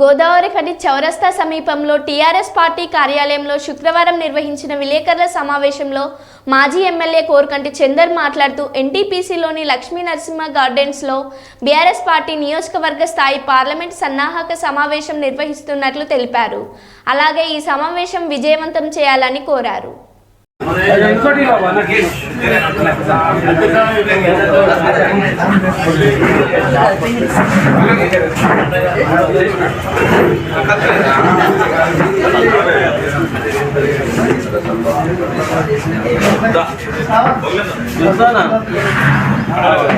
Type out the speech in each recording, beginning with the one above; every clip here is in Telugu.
గోదావరి ఖని చౌరస్తా సమీపంలో టీఆర్ఎస్ పార్టీ కార్యాలయంలో శుక్రవారం నిర్వహించిన విలేకరుల సమావేశంలో మాజీ ఎమ్మెల్యే కోరకంటి చందర్ మాట్లాడుతూ ఎన్టీపీసీలోని లక్ష్మీ నరసింహ గార్డెన్స్లో బీఆర్ఎస్ పార్టీ నియోజకవర్గ స్థాయి పార్లమెంట్ సన్నాహక సమావేశం నిర్వహిస్తున్నట్లు తెలిపారు. అలాగే ఈ సమావేశం విజయవంతం చేయాలని కోరారు. ఇంకోటి మనకి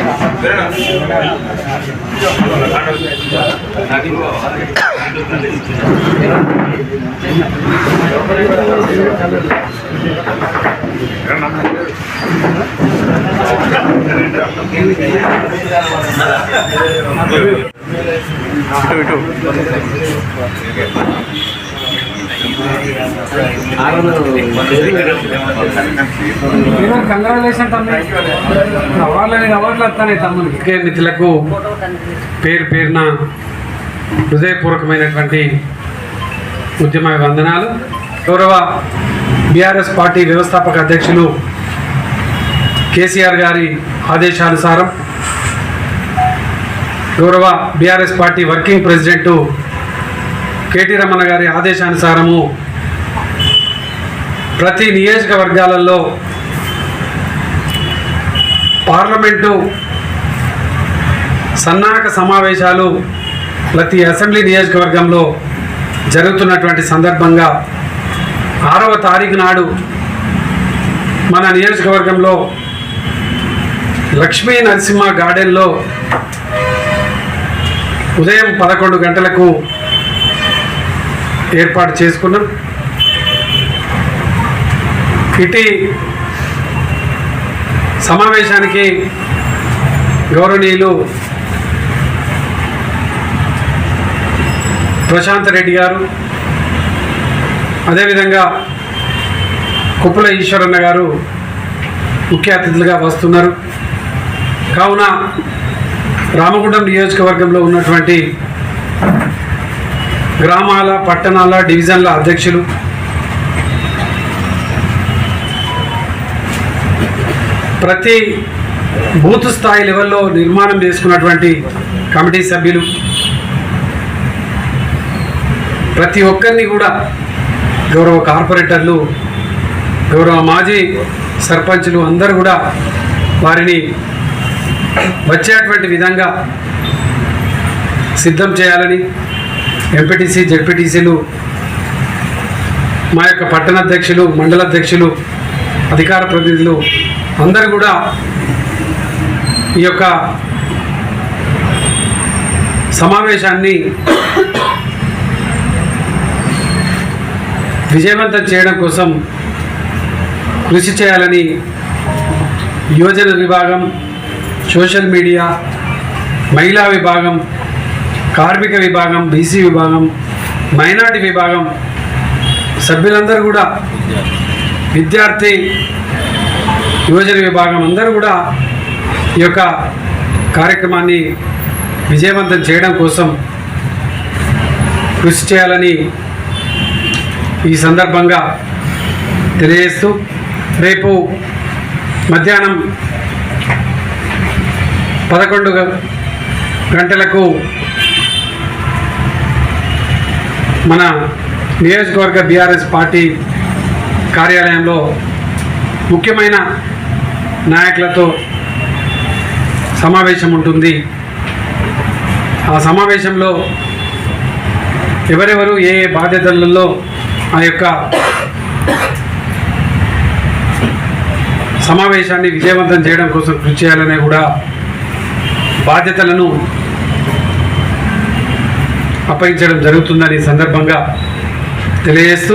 కంగ్రాచులేషన్ అవార్డులని అవార్డులు వస్తాయి తమ్మునికి మిత్రులకు పేరు పేరున హృదయపూర్వకమైనటువంటి ఉద్యమ వందనాలు గౌరవ బీఆర్ఎస్ పార్టీ వ్యవస్థాపక అధ్యక్షులు కేసీఆర్ గారి ఆదేశానుసారం గౌరవ BRS party working president KT Ramana గారి ఆదేశానుసారము ప్రతి నియోజకవర్గాలలో పార్లమెంటు సన్నాహక సమావేశాలు ప్రతి అసెంబ్లీ నియోజకవర్గంలో జరుగుతున్నటువంటి సందర్భంగా ఆరవ తారీఖు నాడు మన నియోజకవర్గంలో లక్ష్మీ నరసింహ గార్డెన్లో ఉదయం పదకొండు గంటలకు ఏర్పాటు చేసుకున్నాం. ఇటీ సమావేశానికి గౌరవనీయులు ప్రశాంత్ రెడ్డి గారు అదేవిధంగా కుప్పల ఈశ్వరన్న గారు ముఖ్య అతిథులుగా వస్తున్నారు. కావున రామగుండం నియోజకవర్గంలో ఉన్నటువంటి గ్రామాల పట్టణాల డివిజన్ల అధ్యక్షులు. ప్రతి బూత్ స్థాయి లెవెల్లో నిర్మాణం చేసుకున్నటువంటి కమిటీ సభ్యులు. ప్రతి ఒక్కరిని కూడా గౌరవ కార్పొరేటర్లు గౌరవ మాజీ సర్పంచులు అందరూ కూడా వారిని వచ్చేటువంటి విధంగా సిద్ధం చేయాలని ఎంపీటీసీ జెడ్పీటీసీలు మా యొక్క పట్టణ అధ్యక్షులు అధికార ప్రతినిధులు అందరూ కూడా ఈ యొక్క సమావేశాన్ని విజయవంతం చేయడం కోసం కృషి చేయాలని యువజన విభాగం సోషల్ మీడియా మహిళా విభాగం కార్మిక విభాగం బీసీ విభాగం మైనార్టీ విభాగం సభ్యులందరూ కూడా విద్యార్థి యువజన విభాగం అందరూ కూడా ఈ యొక్క కార్యక్రమాన్ని విజయవంతం చేయడం కోసం కృషి చేయాలని ఈ సందర్భంగా తెలియజేస్తూ రేపు మధ్యాహ్నం పదకొండు గంటలకు మన నియోజకవర్గ బీఆర్ఎస్ పార్టీ కార్యాలయంలో ముఖ్యమైన నాయకులతో సమావేశం ఉంటుంది. ఆ సమావేశంలో ఎవరెవరు ఏ ఏ బాధ్యతలలో ఆ యొక్క సమావేశాన్ని విజయవంతం చేయడం కోసం కృషి చేయాలనే కూడా బాధ్యతలను అప్పగించడం జరుగుతుందని సందర్భంగా తెలియజేస్తూ